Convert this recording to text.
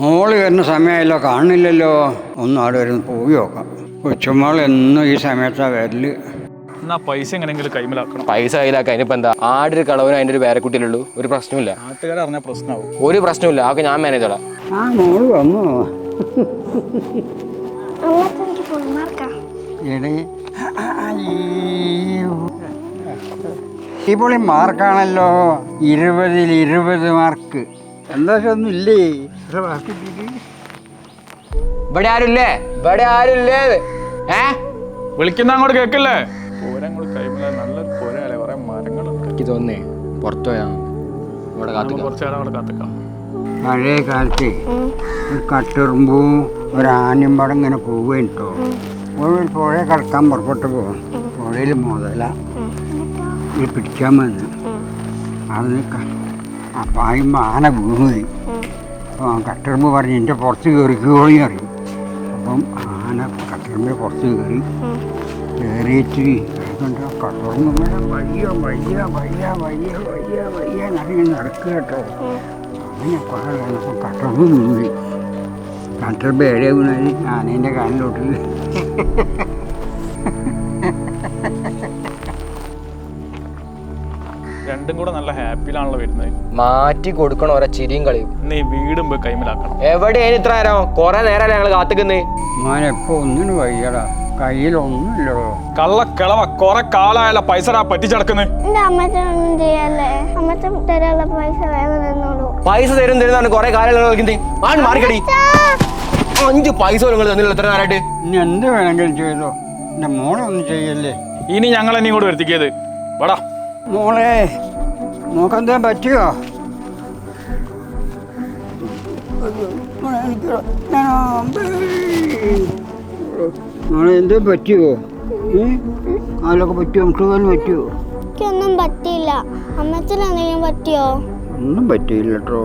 മോൾ വരുന്ന സമയമായല്ലോ കാണില്ലല്ലോ ഒന്ന് അവിടെ വരുന്ന പോയി നോക്കാം. കൊച്ചുമോൾ എന്നും ഈ സമയത്താണ് വരൽ. എന്നാ പൈസ എങ്ങനെയെങ്കിലും കൈമലാക്കണം. പൈസ കൈലാക്കാം ഇനിയിപ്പോ എന്താ? ആടൊരു കളവനും അതിന്റെ ഒരു പേരക്കുട്ടിയിലുള്ളൂ ഒരു പ്രശ്നമില്ല നാട്ടുകാരെ അറിഞ്ഞാൽ പ്രശ്നമാവും ഒരു പ്രശ്നമില്ല അതൊക്കെ ഞാൻ മാനേജ് ചെയ്തോളാം. ആ മോൾ വന്നു? ഇപ്പോൾ ഈ എടേ മാർക്കാണല്ലോ. ഇരുപതിൽ ഇരുപത് മാർക്ക്. എന്താ ഒന്നും ഇല്ലേ? ഇവിടെ ആരുമില്ലേ? ഇവിടെ ആരുമില്ലേ? ഏ? വിളിക്കുന്ന അങ്ങോട്ട് കേക്കില്ലേ പോരാ അങ്ങോട്ട് കൈമല നല്ലൊരു പോരല്ലേ കുറെ മരങ്ങളൊക്കെ എനിക്ക് തോന്നേ പുറത്തു പോയാ ഇവിടെ നമുക്ക് കാത്തുക്കാം. കുറച്ച് നേരം അവിടെ കാത്തിക്കാം. പഴയ കാലത്ത് ഒരു കട്ടുറുമ്പും ഒരു ആനയും പടം ഇങ്ങനെ പോവുകയും കേട്ടോ ഒരു പുഴ കടക്കാൻ പുറപ്പെട്ടു പോകും പുഴയിൽ മുതല. ഇത് പിടിക്കാൻ വന്ന്. അവിടെ അപ്പം ആയുമ്പോൾ ആന വീണത് അപ്പം കട്ടുറുമ്പ് പറഞ്ഞ് എന്റെ പുറത്ത് കയറിക്കോളി അറിയും അപ്പം ആന കട്ടുറുമ്പിന്റെ പുറത്ത് കയറി കയറിയിട്ട് കണ്ടോ കട്ടുറുമ്പ് വയ്യ വയ്യ വയ്യ വയ്യ വയ്യ വയ്യ എന്നറിഞ്ഞ് നടക്കുക കേട്ടോ അങ്ങനെ കുറേ കഴിഞ്ഞപ്പോൾ കട്ടുറുമ്പ് വീണു. കട്ടുറുമ്പ് ഏഴേ വീണാൽ ആനേന്റെ കാലിലോട്ട് രണ്ടും കൂടെ നല്ല ഹാപ്പിയിലാണല്ലോ വരുന്നത്. മാറ്റി കൊടുക്കണം ഓരോ ചിരിയും കളിയും. നീ വീടും പോയി കൈമലാക്കണം. എവിടെയാണ് ഇത്ര നേരം? കുറെ നേരം ഞങ്ങൾ കാത്തുക്കുന്നേ? ഞാൻ എപ്പോ ഒന്നിനും വയ്യടാ. കയ്യിലൊന്നുമില്ലടോ. കള്ളക്കിളവ കുറെ കാലായല്ല പൈസ പറ്റിച്ചടക്കുന്നത് എന്റെ അമ്മച്ചനൊന്നും ചെയ്യല്ലേ? അമ്മച്ചൻ തരാനുള്ള പൈസ വേഗം തന്നോളൂ. പൈസ തരും തരുന്നാണ് കൊറേ കാലം കളിക്കുന്നേ. ആണ് മാറിക്കടി. അഞ്ച് പൈസ നിങ്ങൾ തന്നില്ല ഇത്ര നേരമായിട്ട് ഇനി എന്ത് വേണമെങ്കിലും ചെയ്തോ. ചെയ്യല്ലേ. ഇനി ഞങ്ങൾ എന്നെ ഇങ്ങോട്ട് വരുത്തിക്കേത് വടാ. മോളെ നോക്കെന്താ പറ്റുമോ മോളെ എന്തോ പറ്റുമോ അതിലൊക്കെ പറ്റുമോ മുട്ടുകാലും പറ്റുമോ എനിക്കൊന്നും പറ്റിയില്ല. അമ്മച്ചൻ എന്തെങ്കിലും പറ്റിയോ? ഒന്നും പറ്റിയില്ല കേട്ടോ